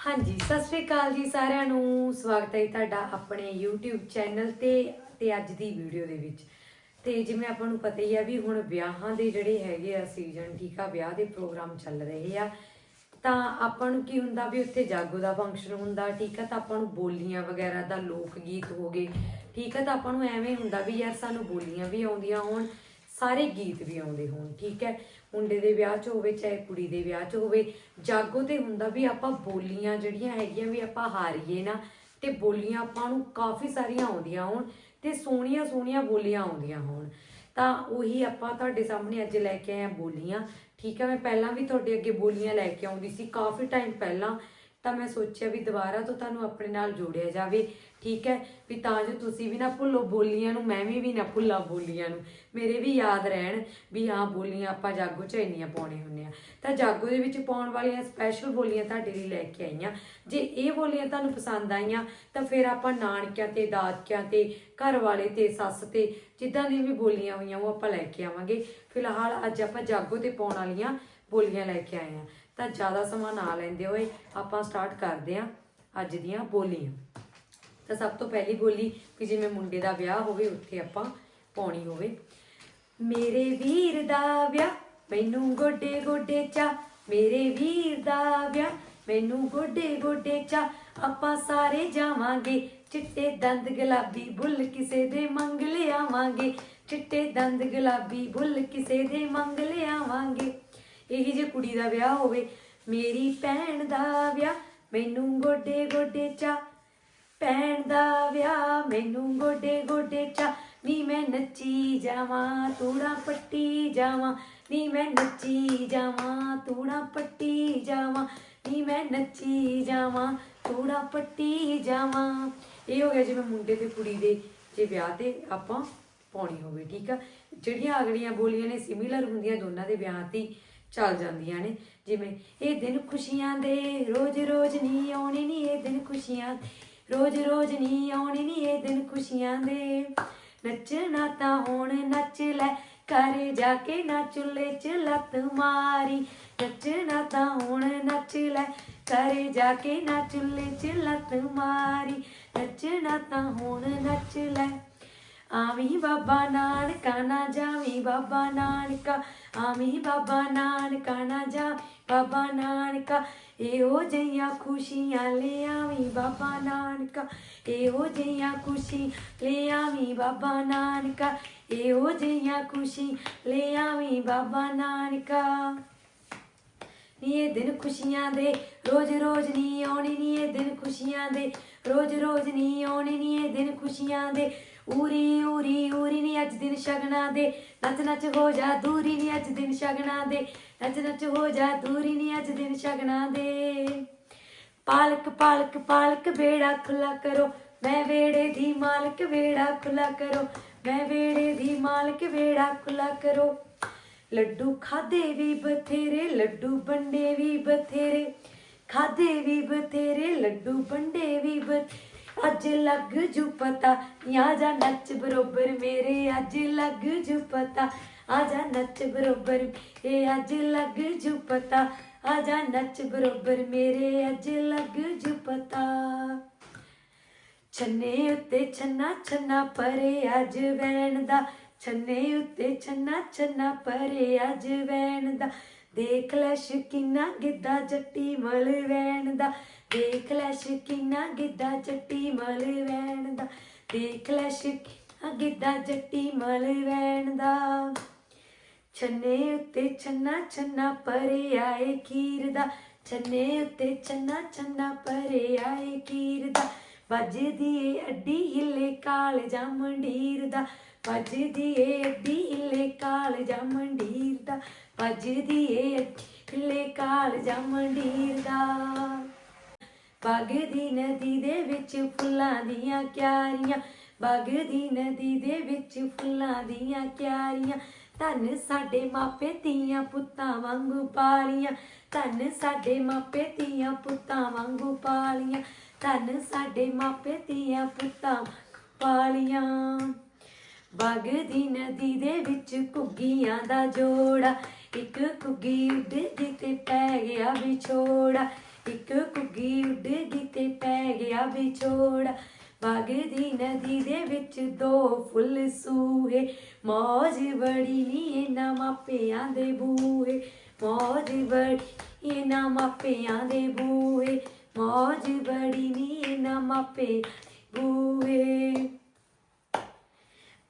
ਹਾਂਜੀ, ਸਤਿ ਸ੍ਰੀ ਅਕਾਲ ਜੀ ਸਾਰਿਆਂ ਨੂੰ। ਸਵਾਗਤ ਹੈ ਜੀ ਤੁਹਾਡਾ ਆਪਣੇ YouTube ਚੈਨਲ ਤੇ ਤੇ ਅੱਜ ਦੀ ਵੀਡੀਓ ਦੇ ਵਿੱਚ। ਤੇ ਜਿਵੇਂ ਆਪਾਂ ਨੂੰ ਪਤਾ ਹੀ ਆ ਵੀ ਹੁਣ ਵਿਆਹਾਂ ਦੇ ਜਿਹੜੇ ਹੈਗੇ ਆ ਸੀਜ਼ਨ ਠੀਕ ਆ, ਵਿਆਹ ਦੇ ਪ੍ਰੋਗਰਾਮ ਚੱਲ ਰਹੇ ਆ, ਤਾਂ ਆਪਾਂ ਨੂੰ ਕੀ ਹੁੰਦਾ ਵੀ ਉੱਥੇ ਜਾਗੋ ਦਾ ਫੰਕਸ਼ਨ ਹੁੰਦਾ, ਠੀਕ ਆ, ਤਾਂ ਆਪਾਂ ਨੂੰ ਬੋਲੀਆਂ ਵਗੈਰਾ ਦਾ ਲੋਕ ਗੀਤ ਹੋ ਗਏ, ਠੀਕ ਆ, ਤਾਂ ਆਪਾਂ ਨੂੰ ਐਵੇਂ ਹੁੰਦਾ ਵੀ ਯਾਰ ਸਾਨੂੰ ਬੋਲੀਆਂ ਵੀ ਆਉਂਦੀਆਂ ਹੋਣ ਸਾਰੇ ਗੀਤ ਵੀ ਆਉਂਦੇ ਹੋਣ, ਠੀਕ ਹੈ? ਮੁੰਡੇ ਦੇ ਵਿਆਹ 'ਚ ਹੋਵੇ, ਚਾਹੇ ਕੁੜੀ ਦੇ ਵਿਆਹ 'ਚ ਹੋਵੇ, ਜਾਗੋ ਤੇ ਹੁੰਦਾ ਵੀ ਆਪਾਂ ਬੋਲੀਆਂ ਜਿਹੜੀਆਂ ਹੈਗੀਆਂ ਵੀ ਆਪਾਂ ਹਾਰੀਏ ਨਾ, ਤੇ ਬੋਲੀਆਂ ਆਪਾਂ ਨੂੰ ਕਾਫੀ ਸਾਰੀਆਂ ਆਉਂਦੀਆਂ ਹੋਣ ਤੇ ਸੋਹਣੀਆਂ ਸੋਹਣੀਆਂ ਬੋਲੀਆਂ ਆਉਂਦੀਆਂ ਹੋਣ। ਤਾਂ ਉਹੀ ਆਪਾਂ ਤੁਹਾਡੇ ਸਾਹਮਣੇ ਅੱਜ ਲੈ ਕੇ ਆਏ ਆ ਬੋਲੀਆਂ, ਠੀਕ ਹੈ? ਮੈਂ ਪਹਿਲਾਂ ਵੀ ਤੁਹਾਡੇ ਅੱਗੇ ਬੋਲੀਆਂ ਲੈ ਕੇ ਆਉਂਦੀ ਸੀ, ਕਾਫੀ ਟਾਈਮ ਪਹਿਲਾਂ ਤਾਂ ਮੈਂ ਸੋਚਿਆ ਵੀ ਦੁਬਾਰਾ ਤੋਂ ਤੁਹਾਨੂੰ ਆਪਣੇ ਨਾਲ ਜੋੜਿਆ ਜਾਵੇ। ਠੀਕ ਹੈ? ਵੀ ਤਾਂ ਜੋ ਤੁਸੀਂ ਵੀ ਨਾ ਭੁੱਲੋ ਬੋਲੀਆਂ ਨੂੰ, ਮੈਂ ਵੀ ਵੀ ਨਾ ਭੁੱਲਾਂ ਬੋਲੀਆਂ ਨੂੰ। ਮੇਰੇ ਵੀ ਯਾਦ ਰਹਿਣ ਵੀ ਹਾਂ, ਬੋਲੀਆਂ ਆਪਾਂ ਜਾਗੋ ਚ ਇੰਨੀਆਂ ਪਾਉਣੇ ਹੁੰਨੇ ਆ ਤਾਂ ਜਾਗੋ ਦੇ ਵਿੱਚ ਪਾਉਣ ਵਾਲੀਆਂ ਸਪੈਸ਼ਲ ਬੋਲੀਆਂ ਤੁਹਾਡੇ ਲਈ ਲੈ ਕੇ ਆਈਆਂ ਜੇ ਇਹ ਬੋਲੀਆਂ ਤੁਹਾਨੂੰ ਪਸੰਦ ਆਈਆਂ, ਤਾਂ ਫਿਰ ਆਪਾਂ ਨਾਨਕਿਆਂ ਤੇ, ਦਾਦਕਿਆਂ ਤੇ ਘਰ ਵਾਲੇ ਤੇ, ਸੱਸ ਤੇ, ਜਿੱਦਾਂ ਦੀਆਂ ਵੀ ਬੋਲੀਆਂ ਹੋਈਆਂ ਉਹ ਆਪਾਂ ਲੈ ਕੇ ਆਵਾਂਗੇ। ਫਿਲਹਾਲ ਅੱਜ ਆਪਾਂ ਜਾਗੋ ਤੇ ਪਾਉਣ ਵਾਲੀਆਂ ਬੋਲੀਆਂ ਲੈ ਕੇ ਆਏ ਆ ਤਾਂ ਜ਼ਿਆਦਾ ਸਮਾਂ ਨਾ ਲੈਂਦੇ ਹੋਏ ਆਪਾਂ ਸਟਾਰਟ ਕਰਦੇ ਆ ਅੱਜ ਦੀਆਂ ਬੋਲੀਆਂ। ਤਾਂ ਸਭ ਤੋਂ ਪਹਿਲੀ ਬੋਲੀ ਕਿ ਜਿਵੇਂ ਮੁੰਡੇ ਦਾ ਵਿਆਹ ਹੋਵੇ, ਉੱਥੇ ਆਪਾਂ ਪਾਉਣੀ ਹੋਵੇ। ਮੇਰੇ ਵੀਰ ਦਾ ਵਿਆਹ, ਮੈਨੂੰ ਗੋਡੇ ਗੋਡੇ ਚਾ। ਮੇਰੇ ਵੀਰ ਦਾ ਵਿਆਹ, ਮੈਨੂੰ ਗੋਡੇ ਗੋਡੇ ਚਾ। ਆਪਾਂ ਸਾਰੇ ਜਾਵਾਂਗੇ, ਚਿੱਟੇ ਦੰਦ ਗੁਲਾਬੀ ਬੁੱਲ ਕਿਸੇ ਦੇ ਮੰਗ ਲਿਆਵਾਂਗੇ। ਚਿੱਟੇ ਦੰਦ ਗੁਲਾਬੀ ਬੁੱਲ ਕਿਸੇ ਦੇ ਮੰਗ ਲਿਆਵਾਂਗੇ। ਇਹੀ ਜੇ ਕੁੜੀ ਦਾ ਵਿਆਹ ਹੋਵੇ, ਮੇਰੀ ਭੈਣ ਦਾ ਵਿਆਹ, ਮੈਨੂੰ ਗੋਡੇ ਗੋਡੇ ਚਾ ਭੈਣ ਦਾ ਵਿਆਹ, ਮੈਨੂੰ ਗੋਡੇ ਗੋਡੇ ਚਾ ਨੀ ਮੈਂ ਨੱਚੀ ਜਾਵਾਂ, ਤੂੜਾ ਪੱਟੀ ਜਾਵਾਂ। ਨੀ ਮੈਂ ਨੱਚੀ ਜਾਵਾਂ, ਤੂੜਾ ਪੱਟੀ ਜਾਵਾਂ। ਨੀ ਮੈਂ ਨੱਚੀ ਜਾਵਾਂ, ਤੂੜਾ ਪੱਟੀ ਜਾਵਾਂ। ਇਹ ਹੋ ਗਿਆ ਜਿਵੇਂ ਮੁੰਡੇ ਤੇ ਕੁੜੀ ਦੇ ਜੇ ਵਿਆਹ ਤੇ ਆਪਾਂ ਪਾਉਣੀ ਹੋਵੇ, ਠੀਕ ਆ? ਜਿਹੜੀਆਂ ਅਗਲੀਆਂ ਬੋਲੀਆਂ ਨੇ ਸਿਮਿਲਰ ਹੁੰਦੀਆਂ ਦੋਨਾਂ ਦੇ ਵਿਆਹ ਤੇ। ਚੱਲ ਜਾਂਦੀਆਂ ਨੇ। ਜਿਵੇਂ ਇਹ ਦਿਨ ਖੁਸ਼ੀਆਂ ਦੇ, ਰੋਜ਼ ਰੋਜ਼ ਨਹੀਂ ਆਉਣੇ ਨਹੀਂ ਇਹ ਦਿਨ ਖੁਸ਼ੀਆਂ ਰੋਜ਼ ਰੋਜ਼ ਨਹੀਂ ਆਉਣੇ ਨਹੀਂ ਇਹ ਦਿਨ ਖੁਸ਼ੀਆਂ ਦੇ। ਨੱਚਣਾ ਤਾਂ ਹੁਣ ਨੱਚ ਲੈ, ਘਰ ਜਾ ਕੇ ਨਾ ਚੁੱਲ੍ਹੇ 'ਚ ਲੱਤ ਮਾਰੀ। ਨੱਚਣਾ ਤਾਂ ਹੁਣ ਨੱਚ ਲੈ, ਘਰ ਜਾ ਕੇ ਨਾ ਚੁੱਲ੍ਹੇ 'ਚ ਲੱਤ ਮਾਰੀ। ਨੱਚਣਾ ਤਾਂ ਹੁਣ ਨੱਚ ਲੈ। ਆਵੀਂ ਬਾਬਾ ਨਾਨਕਾ, ਨਾ ਜਾਵੀਂ ਬਾਬਾ ਨਾਨਕਾ, ਆਵੀਂ ਬਾਬਾ ਨਾਨਕਾ, ਨਾ ਜਾ ਬਾਬਾ ਨਾਨਕਾ। ਇਹੋ ਜਿਹੀਆਂ ਖੁਸ਼ੀਆਂ ਲੈ ਆਵੀਂ ਬਾਬਾ ਨਾਨਕਾ, ਇਹੋ ਜਿਹੀਆਂ ਖੁਸ਼ੀ ਲੈ ਆਵੀਂ ਬਾਬਾ ਨਾਨਕਾ, ਇਹੋ ਜਿਹੀਆਂ ਖੁਸ਼ੀ ਲੈ ਆਵੀਂ ਬਾਬਾ ਨਾਨਕਾ। ਨੀ ਇਹ ਦਿਨ ਖੁਸ਼ੀਆਂ ਦੇ ਰੋਜ਼ ਰੋਜ਼ ਨਹੀਂ ਆਉਣੇ, ਨੀ ਇਹ ਦਿਨ ਖੁਸ਼ੀਆਂ ਦੇ ਰੋਜ਼ ਰੋਜ਼ ਨਹੀਂ ਆਉਣੇ, ਨੀ ਇਹ ਦਿਨ ਖੁਸ਼ੀਆਂ ਦੇ ਉਰੀ ਉਰੀ ਉਰੀ ਨੀ ਅੱਜ ਦਿਨ ਸ਼ਗਨਾ ਦੇ। ਨੱਚ ਨੱਚ ਹੋ ਜਾ ਦੂਰੀ ਨੀ ਅੱਜ ਦਿਨ ਸ਼ਗਨਾ ਦੇ। ਨੱਚ ਨੱਚ ਹੋ ਜਾ ਦੂਰੀ ਨੀ ਅੱਜ ਦਿਨ ਸ਼ਗਨਾ ਦੇ। ਪਾਲਕ ਪਾਲਕ ਪਾਲਕ ਬੇੜਾ ਖੁੱਲਾ ਕਰੋ। ਮੈਂ ਵੇੜੇ ਦੀ ਮਾਲਕ ਵੇੜਾ ਖੁੱਲਾ ਕਰੋ। ਮੈਂ ਵੇੜੇ ਦੀ ਮਾਲਕ ਵੇੜਾ ਖੁੱਲਾ ਕਰੋ। ਲੱਡੂ ਖਾਦੇ ਵੀ ਬਥੇਰੇ, ਲੱਡੂ ਬੰਡੇ ਵੀ ਬਥੇਰੇ। ਖਾਦੇ ਵੀ ਬਥੇਰੇ, ਲੱਡੂ ਬੰਡੇ ਵੀ ਬਥੇਰੇ ਅੱਜ ਲੱਗ ਜੂ ਪਤਾ, ਆ ਜਾ ਨੱਚ ਬਰੋਬਰ ਮੇਰੇ, ਅੱਜ ਲੱਗ ਜੂ ਪਤਾ, ਆ ਜਾ ਨੱਚ ਬਰੋਬਰ ਇਹ ਅੱਜ ਲੱਗ ਜੂ ਪਤਾ, ਆ ਜਾ ਨੱਚ ਬਰੋਬਰ ਮੇਰੇ, ਅੱਜ ਲੱਗ ਜੂ ਪਤਾ। ਛੰਨੇ ਉੱਤੇ ਛੰਨਾ ਛੰਨਾ ਪਰੇ, ਅੱਜ ਵੈਣ ਦਾ। ਛੰਨੇ ਉੱਤੇ ਛੰਨਾ ਛੰਨਾ ਪਰੇ, ਅੱਜ ਵੈਣ ਦਾ। ਦੇਖ ਲੈ ਸ਼ਕੀਨਾ, ਗਿੱਧਾ ਜੱਟੀ ਮਲ ਵੈਣ ਦਾ। ਦੇਖ ਲੈ ਸ਼ਕੀਨਾ ਗਿੱਧਾ ਚੱਟੀ ਮਲ ਵੈਣ ਦਾ। ਦੇਖ ਲੈ ਸ਼ਕੀਨਾ ਗਿੱਧਾ ਚੱਟੀ ਮਲ ਵੈਣ ਦਾ। ਛੰਨੇ ਉੱਤੇ ਛੰਨਾ ਛੰਨਾ ਪਰੇ ਆਏ ਖੀਰ ਦਾ। ਛੰਨੇ ਉੱਤੇ ਛੰਨਾ ਛੰਨਾ ਪਰੇ ਆਏ ਖੀਰ ਦਾ। ਵੱਜਦੀ ਏ ਅੱਡੀ ਹਿੱਲੇ ਕਾਲ ਜਾ ਮੰਡੀਰ ਦਾ। ਵੱਜਦੀ ਏ ਅੱਡੀ ਹਿੱਲੇ ਕਾਲ ਜਾ ਮੰਡੀਰ ਦਾ। ਵੱਜਦੀ ਏ ਅੱਡੀ ਹਿੱਲੇ ਕਾਲ ਜਾ ਮੰਡੀਰ ਦਾ। ਬਾਗ ਦੀ ਨਦੀ ਦੇ ਵਿੱਚ ਫੁੱਲਾਂ ਦੀਆਂ ਕਿਆਰੀਆਂ, ਬਾਗ ਦੀ ਨਦੀ ਦੇ ਵਿੱਚ ਫੁੱਲਾਂ ਦੀਆਂ ਕਿਆਰੀਆਂ। ਧੰਨ ਸਾਡੇ ਮਾਪੇ ਧੀਆਂ ਪੁੱਤਾਂ ਵਾਂਗੂ ਪਾਲੀਆਂ, ਧੰਨ ਸਾਡੇ ਮਾਪੇ ਧੀਆਂ ਪੁੱਤਾਂ ਵਾਂਗੂ ਪਾਲੀਆਂ, ਧੰਨ ਸਾਡੇ ਮਾਪੇ ਧੀਆਂ ਪੁੱਤਾਂ ਪਾਲੀਆਂ। ਬਾਗ ਦੀ ਨਦੀ ਦੇ ਵਿੱਚ ਘੁੱਗੀਆਂ ਦਾ ਜੋੜਾ, ਇੱਕ ਘੁੱਗੀ ਉੱਡਦੀ ਤੇ ਪੈ ਗਿਆ ਵਿਛੋੜਾ। ਇੱਕ ਕੁੱਗੀ ਉੱਡ ਗਈ ਤੇ ਪੈ ਗਿਆ ਵਿਛੋੜਾ। ਵਗਦੀ ਨਦੀ ਦੇ ਵਿੱਚ ਦੋ ਫੁੱਲ ਸੂਹੇ। ਮੌਜ ਬੜੀ ਨੀ ਇਹਨਾਂ ਮਾਪਿਆਂ ਦੇ ਬੂਹੇ। ਮੌਜ ਬੜੀ ਇਹਨਾਂ ਮਾਪਿਆਂ ਦੇ ਬੂਹੇ। ਮੌਜ ਬੜੀ ਨੀ ਇਹਨਾਂ ਮਾਪੇ ਬੂਹੇ।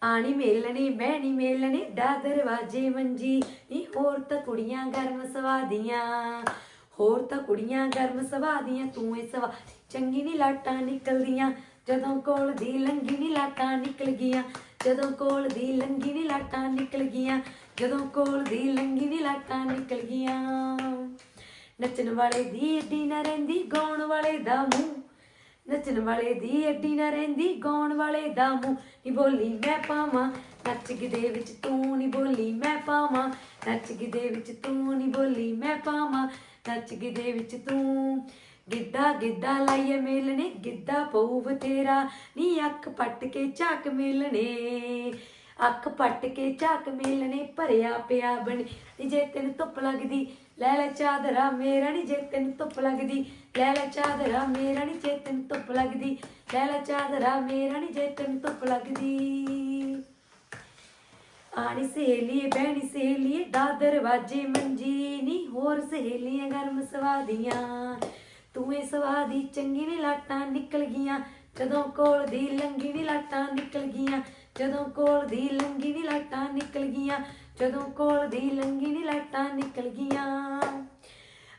ਆਣੀ ਮੇਲਣੀ, ਬਹਿਣੀ ਮੇਲਣੀ ਦਾ ਦਰਵਾਜੇ ਮੰਜੀ। ਨੀ ਹੋਰ ਤਾਂ ਕੁੜੀਆਂ ਗਰਮ ਸਵਾਦੀਆਂ। ਹੋਰ ਤਾਂ ਕੁੜੀਆਂ ਗਰਮ ਸਵਾਦੀਆਂ ਤੂੰ ਇਹ ਸਵਾ ਚੰਗੀ ਨੀ ਲਾਟਾਂ ਨਿਕਲਦੀਆਂ। ਜਦੋਂ ਕੋਲ ਦੀ ਲੰਗੀ ਨੀ ਲਾਟਾਂ ਨਿਕਲ ਗਈਆਂ, ਜਦੋਂ ਕੋਲ ਦੀ ਲੰਗੀ ਨੀ ਲਾਟਾਂ ਨਿਕਲ ਗਈਆਂ, ਜਦੋਂ ਕੋਲ ਦੀ ਲੰਗੀ ਨੀ ਲਾਟਾਂ ਨਿਕਲ ਗਈਆਂ। ਨੱਚਣ ਵਾਲੇ ਦੀ ਏਡੀ ਨਾ ਰਹਿੰਦੀ, ਗਾਉਣ ਵਾਲੇ ਦਾ ਮੂੰਹ। ਨੱਚਣ ਵਾਲੇ ਦੀ ਅੱਡੀ ਨਾ ਰਹਿੰਦੀ, ਗਾਉਣ ਵਾਲੇ ਦਾ ਮੂੰਹ। ਨੀ ਬੋਲੀ ਮੈਂ ਪਾਵਾਂ ਨੱਚ ਗਿੱਧੇ ਵਿੱਚ ਤੂੰ ਨੀ ਬੋਲੀ ਮੈਂ ਪਾਵਾਂ ਨੱਚ ਗਿੱਧੇ ਵਿੱਚ ਤੂੰ ਨੀ ਬੋਲੀ ਮੈਂ ਪਾਵਾਂ ਨੱਚ ਗਿੱਧੇ ਵਿੱਚ ਤੂੰ। ਗਿੱਧਾ ਗਿੱਧਾ ਲਾਈਏ ਮੇਲਣੇ, ਗਿੱਧਾ ਪਊ ਬਤੇਰਾ ਨੀ ਅੱਖ ਪੱਟ ਕੇ ਝਾਕ ਮੇਲਣੇ, ਅੱਖ ਪੱਟ ਕੇ ਝਾਕ ਮੇਲਣੇ, ਭਰਿਆ ਪਿਆ ਬਣ। ਨੀ ਜੇ ਤੈਨੂੰ ਧੁੱਪ ਲੱਗਦੀ, ਲੈ ਲੈ ਚਾਦਰਾ ਮੇਰਾ। ਨੀ ਜੇ ਤੈਨੂੰ ਧੁੱਪ ਲੱਗਦੀ, ਲੈ ਲੈ ਚਾਦਰਾ ਮੇਰਾ। ਨੀ ਜੇ ਤੈਨੂੰ ਧੁੱਪ ਲੱਗਦੀ, ਲੈ ਲੈ ਚਾਦਰਾ ਮੇਰਾ। ਨੀ ਜੇ ਤੈਨੂੰ ਧੁੱਪ ਲੱਗਦੀ। ਆਣੀ ਸਹੇਲੀਏ ਬਹਿਣੀ ਸਹੇਲੀਏ ਦਾ ਦਰਵਾਜੇ ਮੰਜੀ ਨੀ ਹੋਰ ਸਹੇਲੀਆਂ ਗਰਮ ਸਵਾਦੀਆਂ ਤੂੰ ਇਹ ਸਵਾਦੀ ਚੰਗੀ ਨੀ ਲਾਟਾਂ ਨਿਕਲ ਗਈਆਂ ਜਦੋਂ ਕੋਲ ਦੀ ਲੰਗੀ ਨੀ ਲਾਟਾਂ ਨਿਕਲ ਗਈਆਂ ਜਦੋਂ ਕੋਲ ਦੀ ਲੰਗੀ ਨੀ ਲਾਟਾਂ ਨਿਕਲ ਗਈਆਂ ਜਦੋਂ ਕੋਲ ਦੀ ਲੰਗੀ ਨੀ ਲਾਟਾਂ ਨਿਕਲ ਗਈਆਂ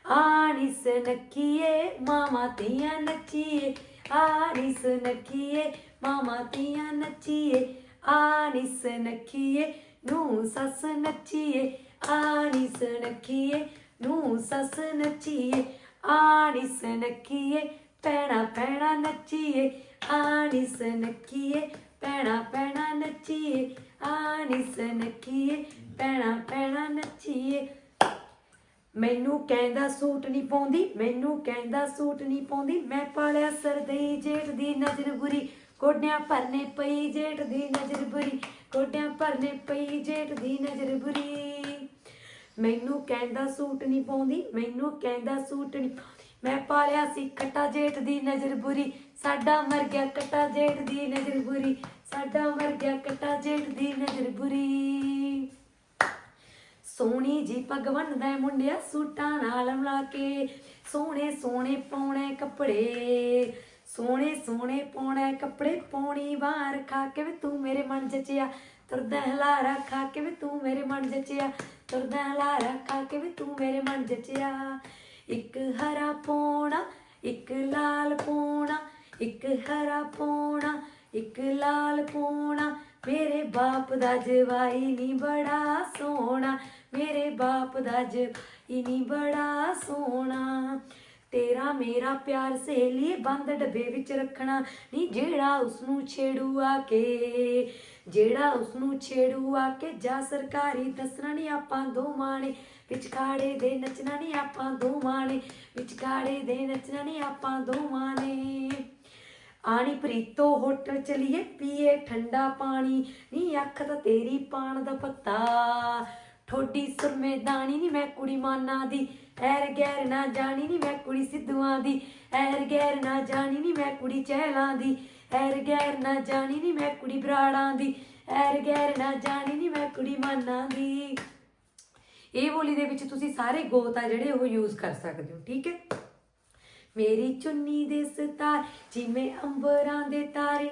ਆਣੀ ਸਨਕੀਏ ਮਾਮਾ ਤੀਆਂ ਨੱਚੀਏ ਆਣੀ ਸਨਕੀਏ ਮਾਮਾ ਤੀਆਂ ਨੱਚੀਏ ਆਣੀ ਸਨਕੀਏ ਨੂੰ ਸੱਸ ਨੱਚੀਏ ਆਣੀ ਸਨਕੀਏ ਨੂੰ ਸੱਸ ਨੱਚੀਏ ਆਣੀ ਸਨਕੀਏ ਪੈਣਾ ਪੈਣਾ ਨੱਚੀਏ ਆਣੀ ਸਨਕੀਏ ਪੈਣਾ ਪੈਣਾ ਨੱਚੀਏ ਆਣੀ ਸਨਕੀਏ ਪੈਣਾ ਪੈਣਾ ਨੱਚੀਏ ਮੈਨੂੰ ਕਹਿੰਦਾ ਸੂਟ ਨਹੀਂ ਪਾਉਂਦੀ ਮੈਨੂੰ ਕਹਿੰਦਾ ਸੂਟ ਨਹੀਂ ਪਾਉਂਦੀ ਮੈਂ ਪਾਲਿਆ ਸਰਦਈ ਜੇਠ ਦੀ ਨਜ਼ਰ ਬੁਰੀ ਕੋਡਿਆਂ ਭਰਨੇ ਪਈ ਜੇਠ ਦੀ ਨਜ਼ਰ ਬੁਰੀ ਕੋਡਿਆਂ ਭਰਨੇ ਪਈ ਜੇਠ ਦੀ ਨਜ਼ਰ ਬੁਰੀ। ਮੈਨੂੰ ਕਹਿੰਦਾ ਸੂਟ ਨਹੀਂ ਪਾਉਂਦੀ, ਮੈਨੂੰ ਕਹਿੰਦਾ ਸੂਟ ਨਹੀਂ ਮੈਂ ਪਾਲਿਆ ਸੀ ਕਟਾ ਜੇਠ ਦੀ ਨਜ਼ਰ ਬੁਰੀ, ਸਾਡਾ ਮਰ ਗਿਆ ਕਟਾ ਜੇਠ ਦੀ ਨਜ਼ਰ ਬੁਰੀ, ਸਾਡਾ ਮਰ ਗਿਆ ਕਟਾ ਜੇਠ ਦੀ ਨਜ਼ਰ ਬੁਰੀ। ਸੋਹਣੀ ਜੀ ਪੱਗ ਦਾ ਮੁੰਡਿਆ ਸੂਟਾਂ ਨਾਲ ਮਿਲਾ ਕੇ, ਸੋਹਣੇ ਸੋਹਣੇ ਪਾਉਣੇ ਕੱਪੜੇ। ਸੋਹਣੇ ਸੋਹਣੇ ਪਾਉਣੇ ਕੱਪੜੇ ਪੌਣੀ ਬਾਹਰ ਖਾ ਕੇ ਵੀ ਤੂੰ ਮੇਰੇ ਮਨ ਜਚਿਆ। ਤੁਰਦਾ ਹਲਾਰਾ ਖਾ ਕੇ ਵੀ ਤੂੰ ਮੇਰੇ ਮਨ ਜਚਿਆ। ਤੁਰਦਾ ਹਲਾਰਾ ਖਾ ਕੇ ਵੀ ਤੂੰ ਮੇਰੇ ਮਨ ਜਚਿਆ। ਇੱਕ ਹਰਾ ਪੌਣਾ ਇੱਕ ਲਾਲ ਪੌਣਾ ਇੱਕ ਹਰਾ ਪੌਣਾ ਇੱਕ ਲਾਲ ਪੌਣਾ ਮੇਰੇ ਬਾਪ ਦਾ ਜਵਾਈ ਨੀ ਬੜਾ ਸੋਹਣਾ। ਮੇਰੇ ਬਾਪ ਦਾ ਜਵਾਈ ਨੀ ਬੜਾ ਸੋਹਣਾ। ਤੇਰਾ ਮੇਰਾ ਪਿਆਰ ਸਹੇਲੀ ਬੰਦ ਡੱਬੇ ਵਿੱਚ ਰੱਖਣਾ। ਨੀ ਜਿਹੜਾ ਉਸ ਨੂੰ ਛੇੜੂ ਆ ਕੇ ਜਿਹੜਾ ਉਸ ਨੂੰ ਛੇੜੂ ਆ ਕੇ ਜਾ ਸਰਕਾਰੀ ਦੱਸਣਾ ਨੀ ਆਪਾਂ ਦੋਵਾਂ ਨੇ। ਵਿੱਚ ਦੇ ਨੱਚਣਾ ਨੀ ਆਪਾਂ ਦੋਵਾਂ ਨੇ। ਵਿੱਚ ਦੇ ਨੱਚਣਾ ਨੀ ਆਪਾਂ ਦੋਵਾਂ ਨੇ। ਆਣੀ ਪ੍ਰੀਤੋ ਹੋਟਲ ਚਲੀਏ, ਪੀਏ ਠੰਡਾ ਪਾਣੀ। ਨੀ ਅੱਖ ਤਾਂ ਤੇਰੀ ਪਾਣ ਦਾ ਪੱਤਾ। ਠੋਡੀ ਸੁਰਮੇ ਦਾਣੀ ਨੀ ਮੈਂ ਕੁੜੀ ਮਾਨਾ ਦੀ। ਐਰ ਗੈਰ ਨਾ ਜਾਣੀ ਨੀ ਮੈਂ ਕੁੜੀ ਸਿੱਧੂਆਂ ਦੀ। ਐਰ ਗੈਰ ਨਾ ਜਾਣੀ ਨੀ ਮੈਂ ਕੁੜੀ ਚਹਿਲਾਂ ਦੀ। ਐਰ ਗੈਰ ਨਾ ਜਾਣੀ ਨੀ ਮੈਂ ਕੁੜੀ ਬਰਾੜਾਂ ਦੀ। ਐਰ ਗੈਰ ਨਾ ਜਾਣੀ ਨੀ ਮੈਂ ਕੁੜੀ ਮਾਨਾ ਦੀ। ਇਹ ਬੋਲੀ ਦੇ ਵਿੱਚ ਤੁਸੀਂ ਸਾਰੇ ਗੋਤ ਆ ਜਿਹੜੇ ਉਹ ਯੂਜ਼ ਕਰ ਸਕਦੇ ਹੋ, ਠੀਕ ਹੈ? ਮੇਰੀ ਚੁੰਨੀ ਦੇ ਸਿਤਾਰੇ ਜਿਵੇਂ ਅੰਬਰਾਂ ਦੇ ਤਾਰੇ।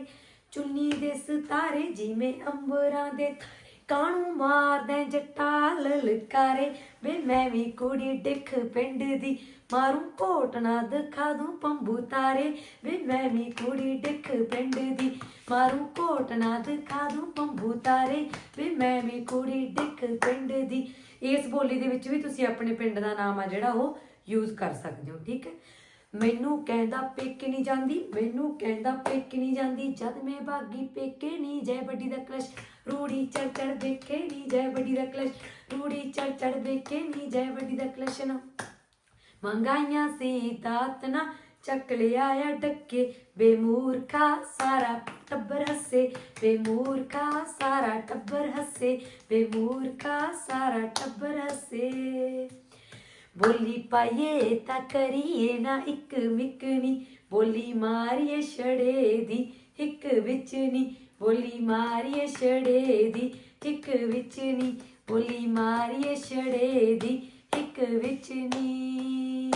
ਚੁੰਨੀ ਦੇ ਸਿਤਾਰੇ ਜਿਵੇਂ ਅੰਬਰਾਂ ਦੇ ਤਾਰੇ ਕਾਣੂ ਮਾਰਦੇ ਜੱਟਾ ਲਲਕਾਰੇ ਵੇ ਮੈਂ ਵੀ ਕੁੜੀ ਡਿੱਖ ਪਿੰਡ ਦੀ, ਮਾਰੂ ਕੋਟ ਨਾ ਦਿਖਾ ਦੂੰ ਪੰਬੂ ਤਾਰੇ। ਵੇ ਮੈਂ ਵੀ ਕੁੜੀ ਡਿੱਖ ਪਿੰਡ ਦੀ, ਮਾਰੂ ਕੋਟ ਨਾ ਦਿਖਾ ਦੂੰ ਪੰਬੂ ਤਾਰੇ। ਵੇ ਮੈਂ ਵੀ ਕੁੜੀ ਡਿੱਖ ਪਿੰਡ ਦੀ। ਇਸ ਬੋਲੀ ਦੇ ਵਿੱਚ ਵੀ ਤੁਸੀਂ ਆਪਣੇ ਪਿੰਡ ਦਾ ਨਾਮ ਆ ਜਿਹੜਾ ਉਹ ਯੂਜ਼ ਕਰ ਸਕਦੇ ਹੋ, ਠੀਕ ਹੈ? ਮੈਨੂੰ ਕਹਿੰਦਾ ਪੇਕੇ ਨਹੀਂ ਜਾਂਦੀ, ਮੈਨੂੰ ਕਹਿੰਦਾ ਪੇਕੇ ਨਹੀਂ ਜਾਂਦੀ, ਜਦ ਮੈਂ ਬਾਗੀ ਪੇਕੇ ਨਹੀਂ, ਜੈ ਵੱਡੀ ਦਾ ਕ੍ਰਸ਼ ਰੂੜੀ ਚੜ ਚੜ ਦੇਖੇ ਨੀ ਜੈ ਵੱਡੀ ਦਾ ਕਲਸ਼। ਰੂੜੀ ਚੜ ਚੜ ਦੇਖੇ ਨੀ ਜੈ ਵੱਡੀ ਦਾ ਕਲਸ਼ ਨਾ। ਮੰਗਾਈਆਂ ਸੀ ਦਾਤ ਨਾ, ਚੱਕ ਲਿਆਇਆ ਡੱਕੇ। ਬੇਮੂਰਖਾ ਸਾਰਾ ਟੱਬਰ ਹੱਸੇ, ਬੇਮੂਰਖਾ ਸਾਰਾ ਟੱਬਰ ਹੱਸੇ, ਬੇਮੂਰਖਾ ਸਾਰਾ ਟੱਬਰ ਹੱਸੇ। ਬੋਲੀ ਪਾਈਏ ਤਾਂ ਕਰੀਏ ਨਾ ਇੱਕ ਮਿਕਨੀ ਬੋਲੀ ਮਾਰੀਏ ਛੜੇ ਦੀ ਇੱਕ ਵਿੱਚ ਨੀ। ਬੋਲੀ ਮਾਰੀਏ ਛੜੇ ਦੀ, ਇੱਕ ਵਿੱਚ ਨੀ। ਬੋਲੀ ਮਾਰੀਏ ਛੜੇ ਦੀ, ਇੱਕ ਵਿੱਚ ਨੀ।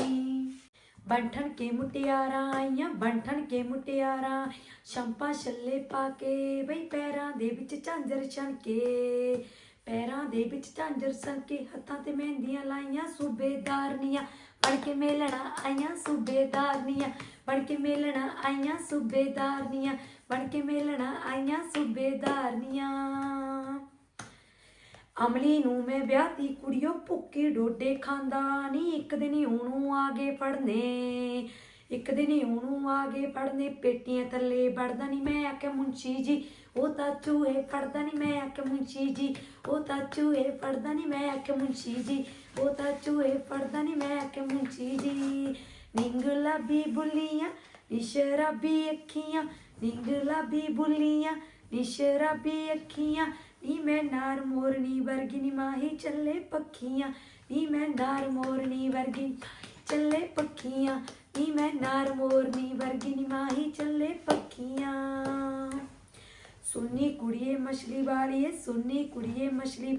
ਬੰਠਣ ਕੇ ਮੁਟਿਆਰਾਂ ਆਈਆਂ, ਬੰਠਣ ਕੇ ਮੁਟਿਆਰਾਂ। ਸ਼ੰਪਾ ਛੱਲੇ ਪਾ ਕੇ ਬਈ ਪੈਰਾਂ ਦੇ ਵਿੱਚ ਝਾਂਜਰ ਛਣਕੇ ਪੈਰਾਂ ਦੇ ਵਿੱਚ ਝਾਂਜਰ ਸੰਕੇ ਹੱਥਾਂ ਤੇ ਮਹਿੰਦੀਆਂ ਲਾਈਆਂ, ਸੂਬੇਦਾਰਨੀਆਂ। ਬਣ ਕੇ ਮੇਲਣਾ ਆਈਆਂ, ਸੂਬੇਦਾਰਨੀਆਂ। ਬਣ ਕੇ ਮੇਲਣਾ ਆਈਆਂ ਸੂਬੇਦਾਰਨੀਆਂ ਬਣ ਕੇ ਮੇਲਣਾ ਆਈਆਂ ਸੂਬੇਦਾਰਨੀਆਂ। ਅਮਲੀ ਨੂੰ ਮੈਂ ਵਿਆਹਤੀ ਕੁੜੀਓ ਭੁੱਕੇ ਡੋਡੇ ਖਾਂਦਾ ਨਹੀਂ ਇੱਕ ਦਿਨ ਹੀ ਉਹਨੂੰ ਆਗੇ ਫੜਨੇ, ਇੱਕ ਦਿਨ ਹੀ ਉਹਨੂੰ ਆਗੇ ਫੜਨੇ, ਪੇਟੀਆਂ ਥੱਲੇ ਵੜਦਾ ਨਹੀਂ ਮੈਂ ਆਖਿਆ, ਮੁੰਸ਼ੀ ਜੀ, ਉਹ ਤਾਂ ਚੂਹੇ ਫੜਦਾ ਨਹੀਂ ਮੈਂ ਆਖਿਆ, ਮੁੰਸ਼ੀ ਜੀ, ਉਹ ਤਾਂ ਚੂਹੇ ਫੜਦਾ ਨਹੀਂ ਮੈਂ ਆਖਿਆ, ਮੁੰਸ਼ੀ ਜੀ, ਉਹ ਤਾਂ ਚੂਹੇ ਫੜਦਾ ਨਹੀਂ ਮੈਂ ਆਖਿਆ, ਮੁੰਸ਼ੀ ਜੀ। ਨੀ ਗੁਲਾਬੀ ਬੁੱਲੀਆਂ ਨੀ ਸ਼ਰਾਬੀ ਅੱਖੀਆਂ ਨੀ ਗੁਲਾਬੀ ਬੁੱਲੀਆਂ ਨੀ ਸ਼ਰਾਬੀ ਅੱਖੀਆਂ ਨੀ ਮੈਂ ਨਾਰ ਮੋਰਨੀ ਵਰਗੀ ਨੀ ਮਾਹੀ ਚੱਲੇ ਪੱਖੀਆਂ ਨੀ ਮੈਂ ਨਾਰ ਮੋਰਨੀ ਵਰਗੀ ਚੱਲੇ ਪੱਖੀਆਂ ਨੀ ਮੈਂ ਨਾਰ ਮੋਰਨੀ ਵਰਗੀ ਨੀ ਮਾਹੀ ਚੱਲੇ ਪੱਖੀਆਂ ਸੁੰਨੀ ਕੁੜੀਏ ਮਛਲੀ ਵਾਲੀਏ ਸੁੰਨੀ ਕੁੜੀਏ ਮਛਲੀ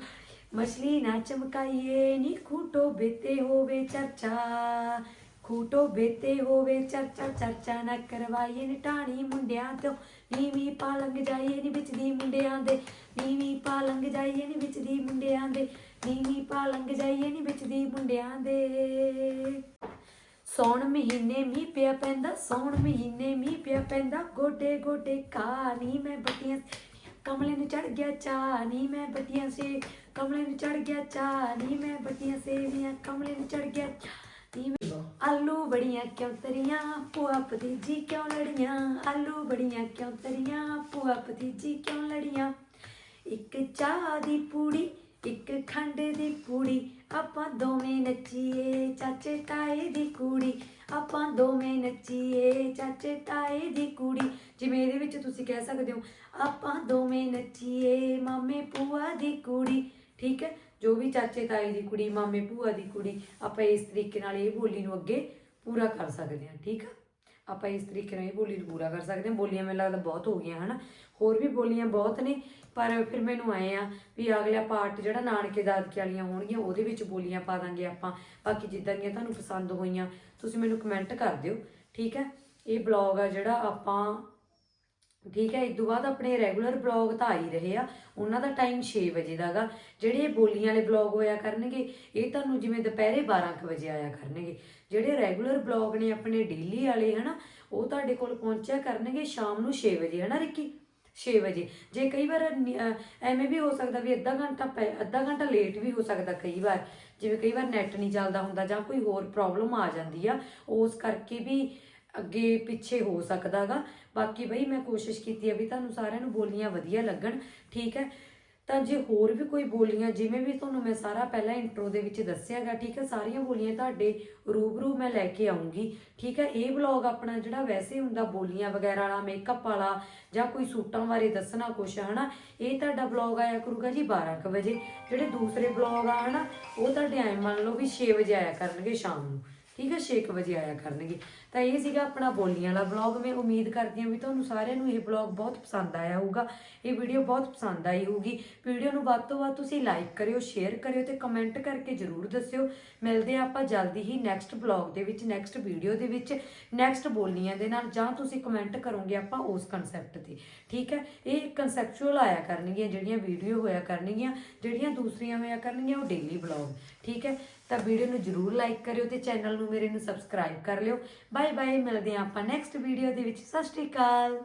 ਮਛਲੀ ਨਾ ਚਮਕਾਈਏ ਨੀ ਖੂਟੋ ਬੇਤੇ ਹੋਵੇ ਚਰਚਾ ਖੂਟੋ ਬੇਤੇ ਹੋਵੇ, ਚਰਚਾ ਚਰਚਾ ਨਾ ਕਰਵਾਈਏ ਨੀ ਮੁੰਡਿਆਂ ਤੋਂ। ਨੀਵੀਂ ਪਾਲੰਗ ਜਾਈਏ ਨੀ ਵਿੱਚ ਦੀ ਮੁੰਡਿਆਂ ਦੇ। ਨੀਵੀਂ ਪਾਲੰਗ ਜਾਈਏ ਨੀ ਵਿੱਚ ਦੀ ਮੁੰਡਿਆਂ ਦੇ। ਨੀਵੀਂ ਪਾਲੰਗ ਜਾਈਏ ਨੀ ਵਿੱਚ ਦੀ ਮੁੰਡਿਆਂ ਦੇ। ਸੌਣ ਮਹੀਨੇ ਮੀਂਹ ਪਿਆ ਪੈਂਦਾ, ਸੌਣ ਮਹੀਨੇ ਮੀਂਹ ਪਿਆ ਪੈਂਦਾ। ਗੋਡੇ ਗੋਡੇ ਕਾ ਨੀ ਮੈਂ ਬੱਟੀਆਂ ਕਮਲੇ ਨੂੰ ਚੜ ਗਿਆ ਚਾ ਨੀ ਮੈਂ ਬਟੀਆਂ ਸੇ। ਕਮਲੇ ਨੂੰ ਚੜ ਗਿਆ ਚਾ ਨੀ ਮੈਂ ਬੱਟੀਆਂ ਸੇਵੀਆਂ ਕਮਲੇ ਨੂੰ ਚੜ ਗਿਆ ਚਾਅ ਆਲੂ ਬੜੀਆਂ ਕਿਉਂ ਤਰੀਆਂ, ਭੂਆ ਭਤੀਜੀ ਕਿਉਂ ਲੜੀਆਂ? ਆਲੂ ਬੜੀਆਂ ਕਿਉਂ ਤਰੀਆਂ, ਭੂਆ ਭਤੀਜੀ ਕਿਉਂ ਲੜੀਆਂ? ਇੱਕ ਚਾਹ ਦੀ ਪੂੜੀ, ਇੱਕ ਖੰਡ ਦੀ ਪੂੜੀ, ਆਪਾਂ ਦੋਵੇਂ ਨੱਚੀਏ ਚਾਚੇ ਤਾਏ ਦੀ ਕੁੜੀ। ਆਪਾਂ ਦੋਵੇਂ ਨੱਚੀਏ ਚਾਚੇ ਤਾਏ ਦੀ ਕੁੜੀ। ਜਿਵੇਂ ਇਹਦੇ ਵਿੱਚ ਤੁਸੀਂ ਕਹਿ ਸਕਦੇ ਹੋ, ਆਪਾਂ ਦੋਵੇਂ ਨੱਚੀਏ ਮਾਮੇ ਭੂਆ ਦੀ ਕੁੜੀ। ਠੀਕ ਹੈ? ਜੋ ਵੀ ਚਾਚੇ ਤਾਏ ਦੀ ਕੁੜੀ, ਮਾਮੇ ਭੂਆ ਦੀ ਕੁੜੀ, ਆਪਾਂ ਇਸ ਤਰੀਕੇ ਨਾਲ ਇਹ ਬੋਲੀ ਨੂੰ ਅੱਗੇ ਪੂਰਾ ਕਰ ਸਕਦੇ ਹਾਂ, ਠੀਕ ਆ? ਆਪਾਂ ਇਸ ਤਰੀਕੇ ਨਾਲ ਇਹ ਬੋਲੀ ਨੂੰ ਪੂਰਾ ਕਰ ਸਕਦੇ ਹਾਂ। ਬੋਲੀਆਂ ਮੈਨੂੰ ਲੱਗਦਾ ਬਹੁਤ ਹੋ ਗਈਆਂ, ਹਨਾ? ਹੋਰ ਵੀ ਬੋਲੀਆਂ ਬਹੁਤ ਨੇ, ਪਰ ਫਿਰ ਮੈਨੂੰ ਆਏ ਆ ਵੀ ਅਗਲਾ ਪਾਰਟ ਜਿਹੜਾ ਨਾਨਕੇ ਦਾਦਕੇ ਵਾਲੀਆਂ ਹੋਣਗੀਆਂ, ਉਹਦੇ ਵਿੱਚ ਬੋਲੀਆਂ ਪਾ ਦਾਂਗੇ ਆਪਾਂ। ਬਾਕੀ ਜਿੱਦਾਂ ਦੀਆਂ ਤੁਹਾਨੂੰ ਪਸੰਦ ਹੋਈਆਂ, ਤੁਸੀਂ ਮੈਨੂੰ ਕਮੈਂਟ ਕਰ ਦਿਓ, ਠੀਕ ਹੈ ਇਹ ਬਲੌਗ ਆ ਜਿਹੜਾ ਆਪਾਂ ਠੀਕ ਹੈ ਇਸ ਤੋਂ ਬਾਅਦ ਆਪਣੇ ਰੈਗੂਲਰ ਬਲੌਗ ਤਾਂ ਆ ਹੀ ਰਹੇ ਆ। ਉਹਨਾਂ ਦਾ ਟਾਈਮ 6 ਵਜੇ ਦਾਗਾ ਜਿਹੜੇ ਇਹ ਬੋਲੀਆਂ ਵਾਲੇ ਬਲੌਗ ਹੋਇਆ ਕਰਨਗੇ, ਇਹ ਤੁਹਾਨੂੰ ਜਿਵੇਂ ਦੁਪਹਿਰੇ 12 ਕੁ ਵਜੇ ਆਇਆ ਕਰਨਗੇ। ਜਿਹੜੇ ਰੈਗੂਲਰ ਬਲੌਗ ਨੇ ਆਪਣੇ ਡੇਲੀ ਵਾਲੇ, ਹਨਾ, ਉਹ ਤੁਹਾਡੇ ਕੋਲ ਪਹੁੰਚਿਆ ਕਰਨਗੇ ਸ਼ਾਮ ਨੂੰ 6 ਵਜੇ, ਹਨਾ, ਰਿੱਕੀ? 6 ਵਜੇ। ਜੇ ਕਈ ਵਾਰ ਐਵੇਂ ਵੀ ਹੋ ਸਕਦਾ ਵੀ ਅੱਧਾ ਘੰਟਾ ਪੈ- ਅੱਧਾ ਘੰਟਾ ਲੇਟ ਵੀ ਹੋ ਸਕਦਾ ਕਈ ਵਾਰ। ਜਿਵੇਂ ਕਈ ਵਾਰ ਨੈਟ ਨਹੀਂ ਚੱਲਦਾ ਹੁੰਦਾ ਜਾਂ ਕੋਈ ਹੋਰ ਪ੍ਰੋਬਲਮ ਆ ਜਾਂਦੀ ਆ, ਉਸ ਕਰਕੇ ਵੀ ਅੱਗੇ ਪਿੱਛੇ ਹੋ ਸਕਦਾਗਾ। ਬਾਕੀ ਬਈ ਮੈਂ ਕੋਸ਼ਿਸ਼ ਕੀਤੀ ਹੈ ਵੀ ਤੁਹਾਨੂੰ ਸਾਰਿਆਂ ਨੂੰ ਬੋਲੀਆਂ ਵਧੀਆ ਲੱਗਣ, ਠੀਕ ਹੈ? ਤਾਂ ਜੇ ਹੋਰ ਵੀ ਕੋਈ ਬੋਲੀਆਂ, ਜਿਵੇਂ ਵੀ ਤੁਹਾਨੂੰ ਮੈਂ ਸਾਰਾ ਪਹਿਲਾਂ ਇੰਟਰੋ ਦੇ ਵਿੱਚ ਦੱਸਿਆਗਾ, ਠੀਕ ਹੈ? ਸਾਰੀਆਂ ਬੋਲੀਆਂ ਤੁਹਾਡੇ ਰੂਬਰੂ ਮੈਂ ਲੈ ਕੇ ਆਉਂਗੀ, ਠੀਕ ਹੈ? ਇਹ ਵਲੌਗ ਆਪਣਾ ਜਿਹੜਾ ਵੈਸੇ ਹੁੰਦਾ ਬੋਲੀਆਂ ਵਗੈਰਾ ਵਾਲਾ ਮੇਕਅਪ ਵਾਲਾ, ਜਾਂ ਕੋਈ ਸੂਟਾਂ ਬਾਰੇ ਦੱਸਣਾ ਕੁਛ, ਹਨਾ? ਇਹ ਤੁਹਾਡਾ ਵਲੌਗ ਆਇਆ ਕਰੂਗਾ ਜੀ 12 ਕੁ ਵਜੇ। ਜਿਹੜੇ ਦੂਸਰੇ ਵਲੌਗ ਆ, ਹਨਾ? ਉਹ ਤੁਹਾਡੇ ਐ ਮੰਨ ਲਓ ਵੀ 6 ਵਜੇ ਆਇਆ ਕਰਨਗੇ ਸ਼ਾਮ ਨੂੰ। ਠੀਕ ਹੈ 6 ਵਜੇ ਆਇਆ ਕਰਨਗੇ। ਤਾਂ ਇਹ ਸੀਗਾ ਆਪਣਾ ਬੋਲੀਆਂ ਵਾਲਾ ਵਲੌਗ ਮੈਂ ਉਮੀਦ ਕਰਦੀ ਹਾਂ ਵੀ ਤੁਹਾਨੂੰ ਸਾਰਿਆਂ ਨੂੰ ਇਹ ਵਲੌਗ ਬਹੁਤ ਪਸੰਦ ਆਇਆ ਹੋਊਗਾ। ਇਹ ਵੀਡੀਓ ਬਹੁਤ ਪਸੰਦ ਆਈ ਹੋਊਗੀ। ਵੀਡੀਓ ਨੂੰ ਵੱਧ ਤੋਂ ਵੱਧ ਤੁਸੀਂ ਲਾਈਕ ਕਰਿਓ ਸ਼ੇਅਰ ਕਰਿਓ ਤੇ ਕਮੈਂਟ ਕਰਕੇ ਜਰੂਰ ਦੱਸਿਓ। ਮਿਲਦੇ ਹਾਂ ਆਪਾਂ ਜਲਦੀ ਹੀ ਨੈਕਸਟ ਵਲੌਗ ਦੇ ਵਿੱਚ ਨੈਕਸਟ ਵੀਡੀਓ ਦੇ ਵਿੱਚ ਨੈਕਸਟ ਬੋਲੀਆਂ ਦੇ ਨਾਲ। ਜਾਂ ਤੁਸੀਂ ਕਮੈਂਟ ਕਰੋਗੇ ਆਪਾਂ ਉਸ ਕਨਸੈਪਟ ਤੇ। ਠੀਕ ਹੈ? ਇਹ ਕਨਸੈਪਚੁਅਲ ਆਇਆ ਕਰਨਗੀਆਂ, ਜਿਹੜੀਆਂ ਵੀਡੀਓ ਹੋਇਆ ਕਰਨਗੀਆਂ, ਜਿਹੜੀਆਂ ਦੂਸਰੀਆਂ ਹੋਇਆ ਕਰਨਗੀਆਂ, ਉਹ ਡੇਲੀ ਵਲੌਗ ਠੀਕ ਹੈ? ਤਾਂ ਵੀਡੀਓ ਨੂੰ ਜਰੂਰ ਲਾਈਕ ਕਰਿਓ ਤੇ ਚੈਨਲ ਨੂੰ ਮੇਰੇ ਨੂੰ ਸਬਸਕ੍ਰਾਈਬ ਕਰ ਲਿਓ। ਬਾਏ ਬਾਏ ਮਿਲਦੇ ਹਾਂ ਆਪਾਂ ਨੈਕਸਟ ਵੀਡੀਓ ਦੇ ਵਿੱਚ। ਸਤਿ ਸ਼੍ਰੀ ਅਕਾਲ।